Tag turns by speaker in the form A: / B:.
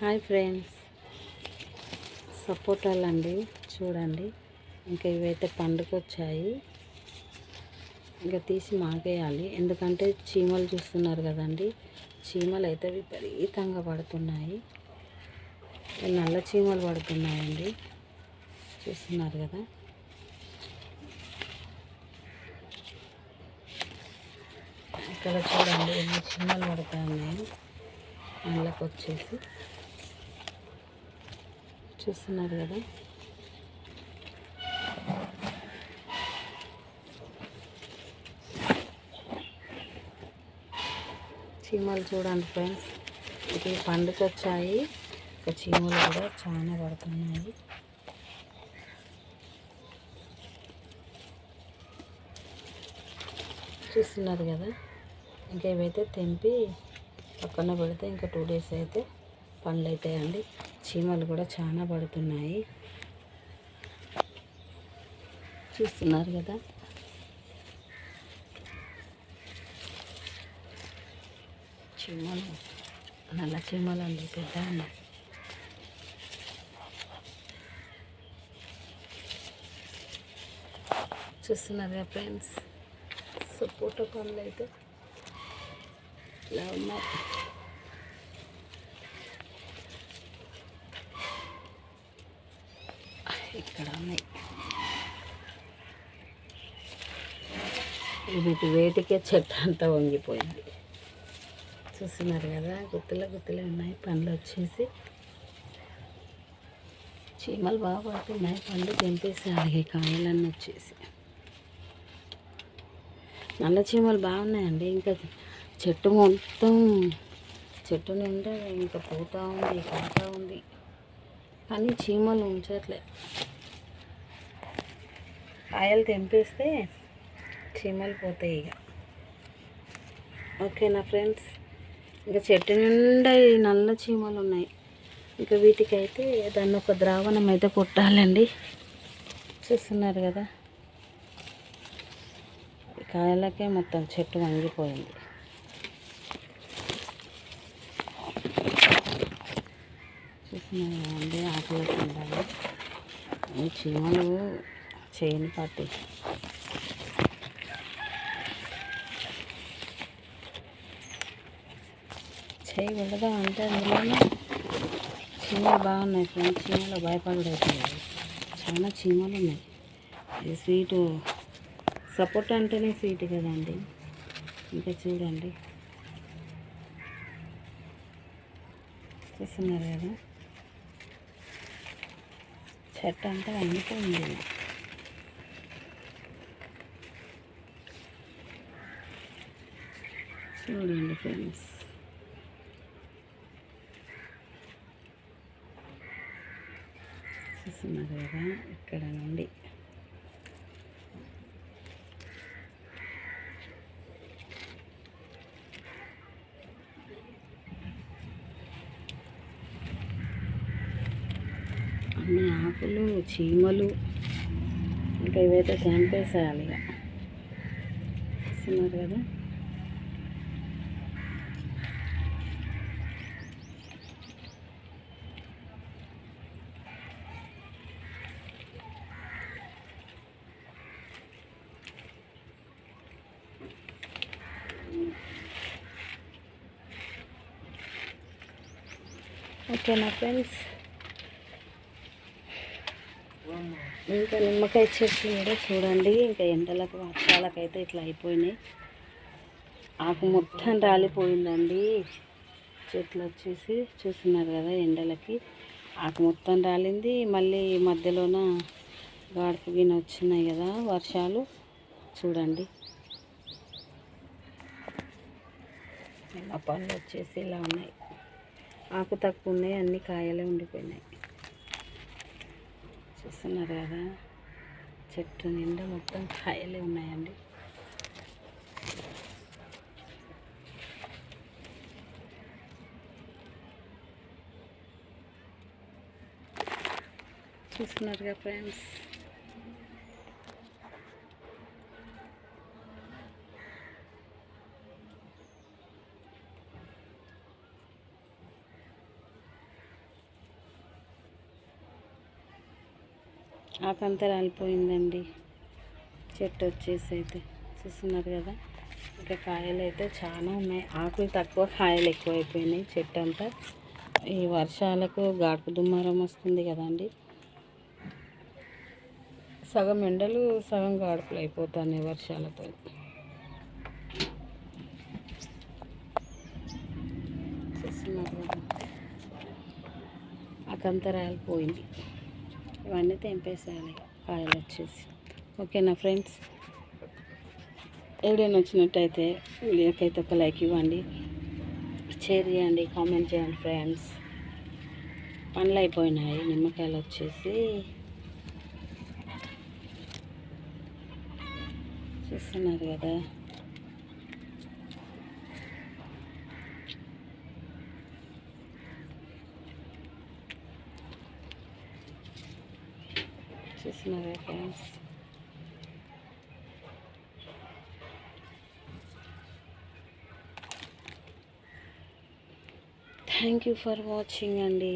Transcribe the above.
A: Hi friends. సపోటాలండి. చూడండి. ఇంకా ఇవైతే పండుకొచ్చాయి. ఇంకా తీసి మాగేయాలి. ఎందుకంటే చీమలు చూస్తున్నారు కదండి. చీమలు అయితే విపరీతంగా పడుతున్నాయి. నల్ల చీమలు పడుతున్నాయండి. చూస్తున్నారు కదా. ఇక్కడ చూడండి ఎన్ని చీమలు పడుతున్నాయి అందులోకి వచ్చేసి చూస్తున్నారు కదా. చీమలు చూడండి ఫ్రెండ్స్ ఇది పండుగ వచ్చాయి ఇక చీమలు కూడా చాలా పడుతున్నాయి. చూస్తున్నారు కదా. ఇంకా ఇవైతే తెంపి పక్కన పెడితే ఇంకా టూ డేస్ అయితే పండ్లు అవుతాయండి చీమలు కూడా చాలా పడుతున్నాయి. చూస్తున్నారు కదా? చీమలు నల్ల చీమలు అండి పెద్ద ఉన్నాయి చూస్తున్నారు కదా ఫ్రెండ్స్? సపోటా పనులు అయితే ఇలా ఉన్నాయి. ఇక్కడ ఉన్నాయి. వీటి వేటికే చెట్టు అంతా వంగిపోయింది. చూస్తున్నారు కదా గుత్తుల గుత్తులే ఉన్నాయి. పండ్లు వచ్చేసి చీమలు బాగా పడుతున్నాయి. పండ్లు తెంపేసి అలాగే కాయలన్నీ వచ్చేసి. నల్ల చీమలు బాగున్నాయండి. ఇంకా చెట్టు మొత్తం చెట్టు నిండా ఇంకా పూతా ఉంది కాతా ఉంది. కానీ చీమలు ఉంచట్లే. కాయలు తెంపేస్తే చీమలు పోతాయి ఇక. ఓకేనా ఫ్రెండ్స్? ఇంకా చెట్టు నిండా నల్ల చీమలు ఉన్నాయి. ఇంకా వీటికైతే దాన్ని ఒక ద్రావణం అయితే కొట్టాలండి. చూస్తున్నారు కదా? కాయలకే మొత్తం చెట్టు వంగిపోయింది. చూస్తున్నారు కదండి ఆకులకు ఉండాలి. ఈ చీమలు చేయని పట్టి. చేయి వెళ్ళదా అంటే అందులోనే చీమలు బాగున్నాయి ఫ్రెండ్స్. చీమలు భయపడలేదు చాలా చీమలు ఉన్నాయి. ఇది స్వీటు సపోర్ట్ అంటేనే స్వీట్ కదండి. ఇంకా చూడండి. చూస్తున్నారు కదా? చెట్టు అంతా వండిపోయింది చూడండి ఫ్రెండ్స్. చూస్తున్నారు కదా ఇక్కడ నుండి అన్ని ఆకులు చీమలు ఇంకా ఇవైతే చంపేసేయాలి ఇక చూస్తున్నారు కదా? ఓకేనా ఫ్రెండ్స్ ఇంకా నిమ్మకాయ చెట్లు కూడా చూడండి. ఇంకా ఎండలకు వర్షాలకైతే ఇట్లా అయిపోయినాయి. ఆకు మొత్తం రాలిపోయిందండి. చెట్లు వచ్చేసి చూస్తున్నారు కదా ఎండలకి. ఆకు మొత్తం రాలింది. మళ్ళీ మధ్యలోన గాడుపు గిన్నె వచ్చినాయి కదా వర్షాలు. చూడండి. ఇలా పళ్ళు వచ్చేసి ఇలా ఉన్నాయి. ఆకు తక్కువ ఉన్నాయి అన్ని కాయలే ఉండిపోయినాయి. చూస్తున్నారు కదా. చెట్టు నిండా మొత్తం కాయలే ఉన్నాయండి. చూస్తున్నారుగా ఫ్రెండ్స్. ఆకంతా రాలిపోయిందండి చెట్టు వచ్చేసి అయితే చూస్తున్నారు కదా? ఇంకా కాయలు అయితే చాలా ఉన్నాయి. ఆకులు తక్కువ కాయలు ఎక్కువ అయిపోయినాయి చెట్టు అంతా ఈ వర్షాలకు గాడుపు దుమ్మారం వస్తుంది కదండి. సగం ఎండలు సగం గాడుపులు అయిపోతున్నాయి వర్షాలతో. చూస్తున్నారు కదా? ఆకంతా రాలిపోయింది ఇవన్నీ తెంపేసేయాలి ఆయిల్ వచ్చేసి. ఓకేనా ఫ్రెండ్స్? వీడియో నచ్చినట్టయితే వీడియోకైతే ఒక లైక్ ఇవ్వండి. షేర్ చేయండి కామెంట్ చేయండి ఫ్రెండ్స్. పండ్లు అయిపోయినాయి నిమ్మకాయలు వచ్చేసి. చూస్తున్నారు కదా. చూస్తున్నారు కదా friends thank you for watching అండి